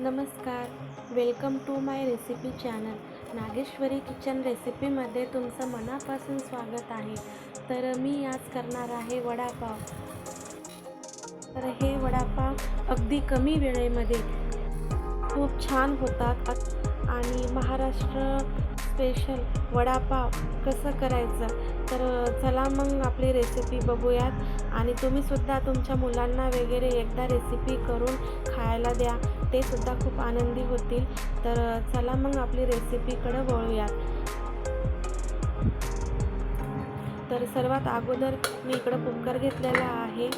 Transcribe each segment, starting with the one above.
नमस्कार. Welcome to my recipe channel Nageshwari kitchen रेसिपीमध्ये तुमचं मनापासून स्वागत आहे. तर मी आज करणार आहे वडापाव. तर हे वडापाव अगदी कमी वेळेमध्ये खूप छान होतात. आणि महाराष्ट्र स्पेशल वडापाव कसं करायचं? तर चला मग आपली रेसिपी बघूयात. आणि तुम्हीसुद्धा तुमच्या मुलांना वगैरे एकदा रेसिपी करून खायला द्या. ते सुद्धा खूप आनंदी होतील. तर चला मग आपली रेसिपीकडे वळूयात. तर सर्वात अगोदर मी इकडं कुकर घेतलेला आहे.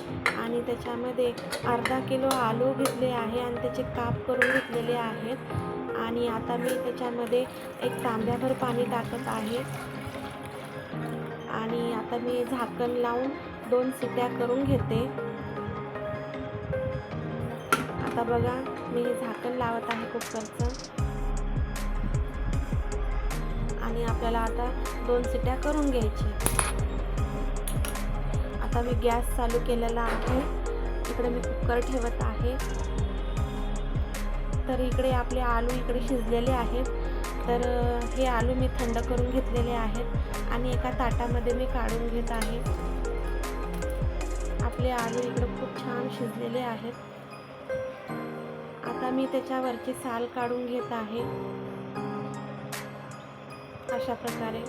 आणि त्याच्यामध्ये अर्धा किलो आलू घेतले आहे आणि त्याचे काप करून घेतलेले आहेत. आणि आता मी त्याच्यामध्ये एक तांब्याभर पाणी टाकत आहे. आता मी झाकण लावून दोन सिट्या करून घेते. आता बघा मी झाकण लावत आहे कुकरचं. आणि आपल्याला आता दोन सिट्या करून घ्यायची. आता मी गॅस चालू केलेला आहे. इकडे मी कुकर ठेवत आहे. तर इकडे आपले आलू इकडे शिजलेले आहेत. तर हे आलू मी थंड करून घेतलेले आहेत आणि एका ताटामध्ये मी काढून घेत आहे. आपले आलू इकडं खूप छान शिजलेले आहेत. आता मी त्याच्यावरची साल काढून घेत आहे. अशा प्रकारे.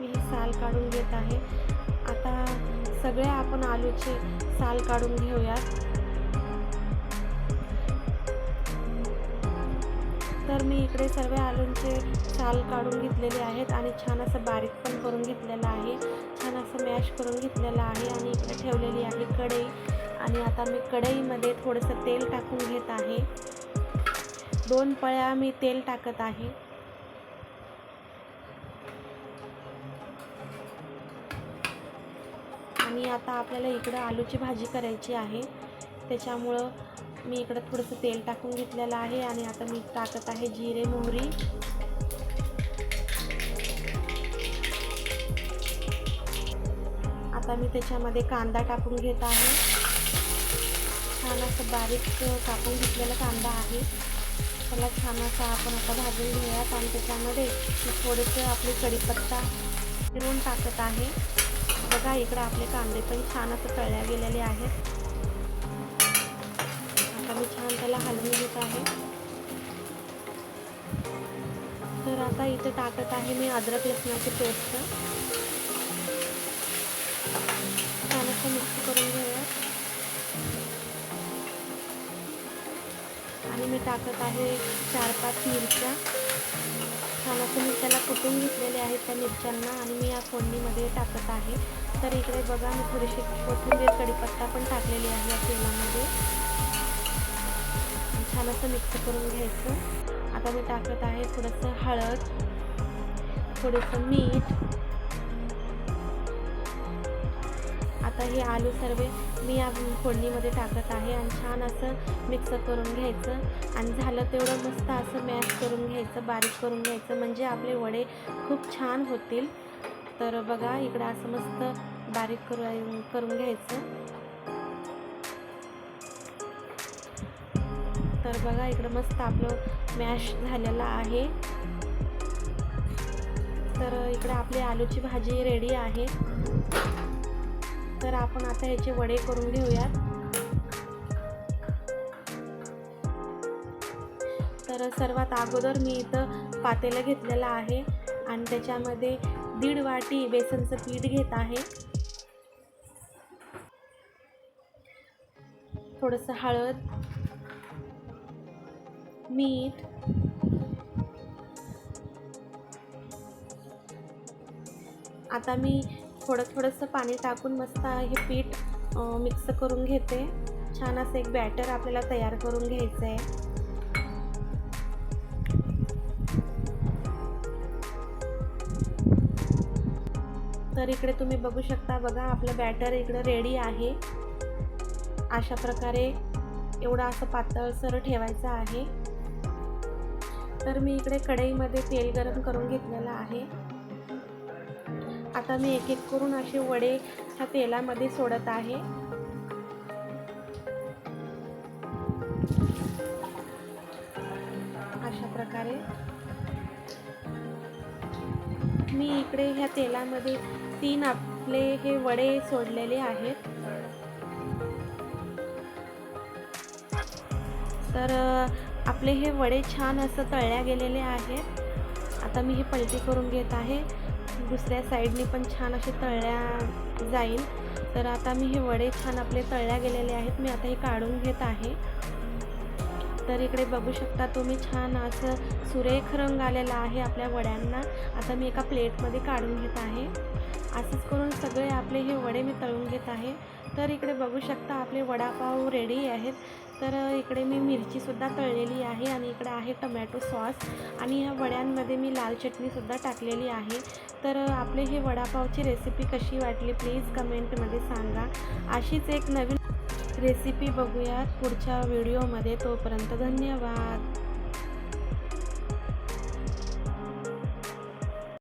मी ही साल काढून घेत आहे. आता सगळे आपण आलूचे साल काढून घेऊयात. तर मी इकडे सर्व आलूंचे साल काढून घेतलेले आहेत आणि छान असं बारीक पण करून घेतलेलं आहे. छान असं मॅश करून घेतलेलं आहे आणि इकडे ठेवलेली आहे कढई. आणि आता मी कढईमध्ये थोडंसं तेल टाकून घेत आहे. दोन पळ्या मी तेल टाकत आहे. आणि आता आपल्याला इकडं आलूची भाजी करायची आहे. त्याच्यामुळं मी इकडं थोडंसं तेल टाकून घेतलेलं आहे आणि आता मी टाकत आहे जिरे मोहरी. आता मी त्याच्यामध्ये कांदा टाकून घेत आहे. छान असं बारीक कापून घेतलेला कांदा आहे. त्याला छान असा आपण आता भाजून घेऊयात आणि त्याच्यामध्ये थोडेसे आपले कढीपत्ता फिरवून टाकत आहे. बघा इकडं आपले कांदे पण छान असं तळल्या गेलेले आहेत. आता मी छान त्याला हलवून घेत आहे. तर आता इथे टाकत आहे मी अद्रक लसणाची पेस्ट. छान असं मिक्स करून घेऊया. आणि मी टाकत आहे चार पाच मिरच्या. छान असं मी त्याला कुटून घेतलेले आहेत त्या मिरच्यांना आणि मी या फोडणीमध्ये टाकत आहे. तर इकडे बघा मी थोडीशी कोथिंबीर कढीपत्ता पण टाकलेली आहे या तेलामध्ये. छान असं मिक्स करून घ्यायचं. आता मी टाकत आहे थोडंसं हळद थोडंसं मीठ. आता हे आलू सर्व मी या फोडणीमध्ये टाकत आहे आणि छान असं मिक्स करून घ्यायचं. आणि झालं तेवढं मस्त असं मॅश करून घ्यायचं बारीक करून घ्यायचं. म्हणजे आपले वडे खूप छान होतील. तर बघा इकडं असं मस्त बारीक करू करून घ्यायचं. तर बघा इकडं मस्त आपलं मॅश झालेलं आहे. तर इकडे आपली आलूची भाजी रेडी आहे. तर आपण आता ह्याचे वडे करून घेऊयात. तर सर्वात अगोदर मी इथं पातेलं घेतलेलं आहे आणि त्याच्यामध्ये दीड वाटी बेसनचं पीठ घेत आहे. थोडंसं हळद मीठ. आता मी थोडं थोडंसं पाणी टाकून मस्त हे पीठ मिक्स करून घेते. छान असं एक बॅटर आपल्याला तयार करून घ्यायचं आहे तर इकडे तुम्ही बघू शकता बघा आपलं बॅटर इकडं रेडी आहे. अशा प्रकारे एवढं असं पातळसर ठेवायचं आहे. तर मी इकडे कढईमध्ये तेल गरम करून घेतलेलं आहे. आता मी एक एक करून असे वडे ह्या तेलामध्ये सोडत आहे. अशा प्रकारे. मी इकडे ह्या तेलामध्ये तीन आपले हे वडे सोडलेले आहेत. तर आपले हे वडे छान असं तळल्या गेलेले आहेत. आता मी हे पलटी करून घेत आहे. दुसऱ्या साईडने पण छान असे तळल्या जाईल. तर आता मी हे वडे छान आपले तळल्या गेलेले आहेत. मी आता हे काढून घेत आहे. तर इकडे बघू शकता तुम्ही छान असं सुरेख रंग आलेला आहे आपल्या वड्यांना. आता मी एका प्लेटमध्ये काढून घेत आहे. असंच करून सगळे आपले हे वडे मी तळून घेत आहे. तर इकडे बघू शकता आपले वडापाव रेडी आहेत. तर इकडे मी मिरचीसुद्धा तळलेली आहे आणि इकडे आहे टमॅटो सॉस आणि ह्या वड्यांमध्ये मी लाल चटणीसुद्धा टाकलेली आहे. तर आपले हे वडापावची रेसिपी कशी वाटली प्लीज कमेंटमध्ये सांगा. अशीच एक नवीन रेसिपी बघूयात पुढच्या व्हिडिओमध्ये तोपर्यंत धन्यवाद.